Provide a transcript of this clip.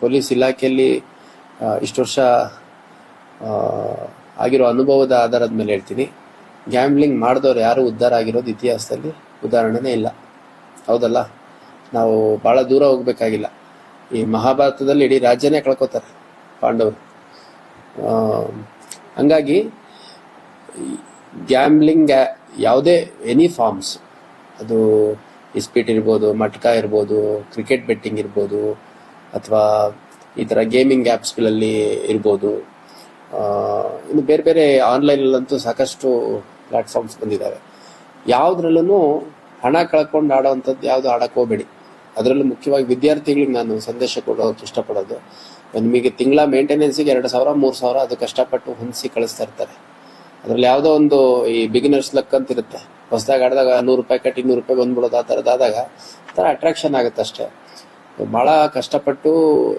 Police ಇಲಾಖೆಯಲ್ಲಿ ಇಷ್ಟು ವರ್ಷ ಆಗಿರೋ ಅನುಭವದ ಆಧಾರದ ಮೇಲೆ ಹೇಳ್ತೀನಿ. ಗ್ಯಾಮ್ಲಿಂಗ್ ಮಾಡಿದವ್ರು ಯಾರು ಉದ್ಧಾರ ಆಗಿರೋದು ಇತಿಹಾಸದಲ್ಲಿ ಉದಾಹರಣೆನೇ ಇಲ್ಲ. ಹೌದಲ್ಲ? ನಾವು ಭಾಳ ದೂರ ಹೋಗಬೇಕಾಗಿಲ್ಲ. ಈ ಮಹಾಭಾರತದಲ್ಲಿ ಇಡೀ ರಾಜ್ಯನೇ ಕಳ್ಕೊತಾರೆ ಪಾಂಡವರು. ಹಂಗಾಗಿ ಗ್ಯಾಮ್ಲಿಂಗ್ ಯಾವುದೇ ಎನಿ ಫಾರ್ಮ್ಸ್ ಅದು ಇಸ್ಪೀಟ್ ಇರ್ಬೋದು, ಮಟ್ಕಾ ಇರ್ಬೋದು, ಕ್ರಿಕೆಟ್ ಬೆಟ್ಟಿಂಗ್ ಇರ್ಬೋದು ಅಥವಾ ಈ ಥರ ಗೇಮಿಂಗ್ ಆ್ಯಪ್ಸ್ಗಳಲ್ಲಿ ಇರ್ಬೋದು. ಇನ್ನು ಬೇರೆ ಬೇರೆ ಆನ್ಲೈನಲ್ಲಂತೂ ಸಾಕಷ್ಟು ಪ್ಲಾಟ್ಫಾರ್ಮ್ಸ್ ಬಂದಿದ್ದಾವೆ ಯಾವುದ್ರಲ್ಲೂ ಹಣ ಕಳ್ಕೊಂಡು ಆಡೋವಂಥದ್ದು ಯಾವುದು ಆಡಕ್ಕೆ ಹೋಗಬೇಡಿ. ಅದರಲ್ಲೂ ಮುಖ್ಯವಾಗಿ ವಿದ್ಯಾರ್ಥಿಗಳಿಗೆ ನಾನು ಸಂದೇಶ ಕೊಡೋಕೆ ಇಷ್ಟಪಡೋದು. ನಿಮಗೆ ತಿಂಗಳ ಮೇಂಟೆನೆನ್ಸಿಗೆ ಎರಡು ಸಾವಿರ, ಮೂರು ಸಾವಿರ ಅದು ಕಷ್ಟಪಟ್ಟು ಹೊಂದಿಸಿ ಕಳಿಸ್ತಾ ಇರ್ತಾರೆ. ಅದರಲ್ಲಿ ಯಾವುದೋ ಒಂದು ಈ ಬಿಗಿನರ್ಸ್ ಲಕ್ ಅಂತ ಇರುತ್ತೆ. ಹೊಸದಾಗಿ ಆಡಿದಾಗ ನೂರು ರೂಪಾಯಿ ಕಟ್ಟಿ ಇನ್ನೂರು ರೂಪಾಯಿ ಬಂದ್ಬಿಡೋದು ಆ ಥರದ್ದಾದಾಗ ಆ ಥರ ಅಟ್ರಾಕ್ಷನ್ ಆಗುತ್ತೆ ಅಷ್ಟೇ. ಭಾಳ ಕಷ್ಟಪಟ್ಟು